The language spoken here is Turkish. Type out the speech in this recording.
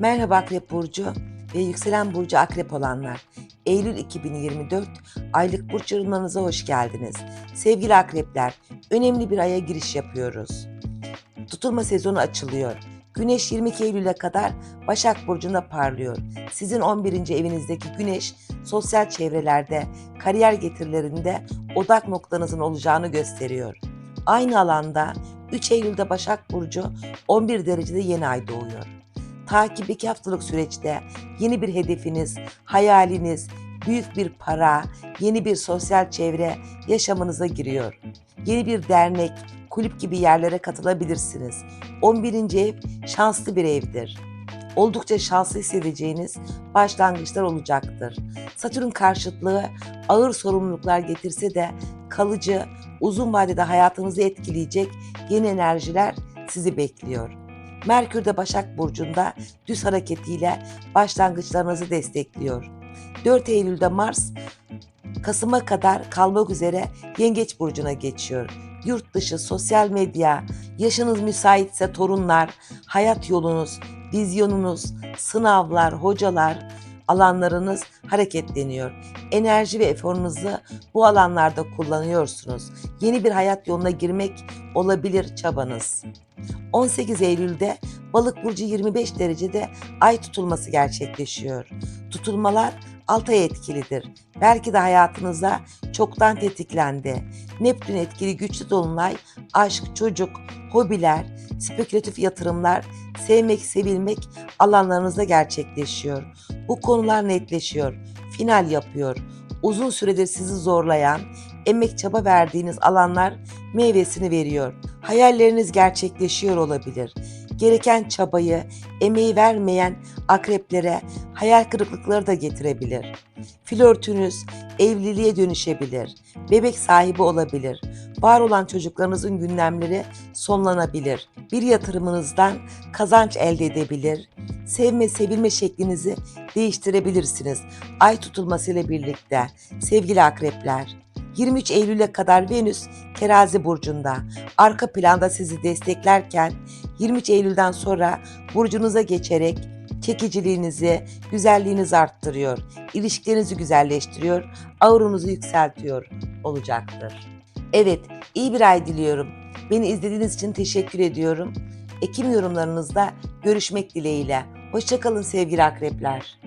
Merhaba Akrep Burcu ve yükselen Burcu Akrep olanlar. Eylül 2024 aylık burç yorumlarınıza hoş geldiniz. Sevgili Akrepler, önemli bir aya giriş yapıyoruz. Tutulma sezonu açılıyor. Güneş 22 Eylül'e kadar Başak Burcu'nda parlıyor. Sizin 11. evinizdeki Güneş, sosyal çevrelerde, kariyer getirilerinde odak noktanızın olacağını gösteriyor. Aynı alanda 3 Eylül'de Başak Burcu 11 derecede yeni ay doğuyor. Takip 2 haftalık süreçte yeni bir hedefiniz, hayaliniz, büyük bir para, yeni bir sosyal çevre yaşamınıza giriyor. Yeni bir dernek, kulüp gibi yerlere katılabilirsiniz. 11. ev şanslı bir evdir. Oldukça şanslı hissedeceğiniz başlangıçlar olacaktır. Satürn karşıtlığı ağır sorumluluklar getirse de kalıcı, uzun vadede hayatınızı etkileyecek yeni enerjiler sizi bekliyor. Merkür de Başak Burcu'nda düz hareketiyle başlangıçlarınızı destekliyor. 4 Eylül'de Mars Kasım'a kadar kalmak üzere Yengeç Burcu'na geçiyor. Yurt dışı, sosyal medya, yaşınız müsaitse torunlar, hayat yolunuz, vizyonunuz, sınavlar, hocalar, alanlarınız hareketleniyor. Enerji ve eforunuzu bu alanlarda kullanıyorsunuz. Yeni bir hayat yoluna girmek olabilir çabanız. 18 Eylül'de Balık burcu 25 derecede ay tutulması gerçekleşiyor. Tutulmalar 6 ay etkilidir. Belki de hayatınıza çoktan tetiklendi. Neptün etkili güçlü dolunay, aşk, çocuk, hobiler, spekülatif yatırımlar, sevmek, sevilmek alanlarınızda gerçekleşiyor. Bu konular netleşiyor, final yapıyor. Uzun süredir sizi zorlayan, emek çaba verdiğiniz alanlar meyvesini veriyor. Hayalleriniz gerçekleşiyor olabilir. Gereken çabayı, emeği vermeyen akreplere hayal kırıklıkları da getirebilir. Flörtünüz evliliğe dönüşebilir. Bebek sahibi olabilir. Var olan çocuklarınızın gündemleri sonlanabilir. Bir yatırımınızdan kazanç elde edebilir. Sevme, sevilme şeklinizi değiştirebilirsiniz. Ay tutulmasıyla birlikte sevgili akrepler. 23 Eylül'e kadar Venüs terazi burcunda. Arka planda sizi desteklerken 23 Eylül'den sonra burcunuza geçerek çekiciliğinizi, güzelliğinizi arttırıyor. ilişkilerinizi güzelleştiriyor, aurunuzu yükseltiyor olacaktır. Evet, iyi bir ay diliyorum. Beni izlediğiniz için teşekkür ediyorum. Ekim yorumlarınızda görüşmek dileğiyle. Hoşçakalın sevgili akrepler.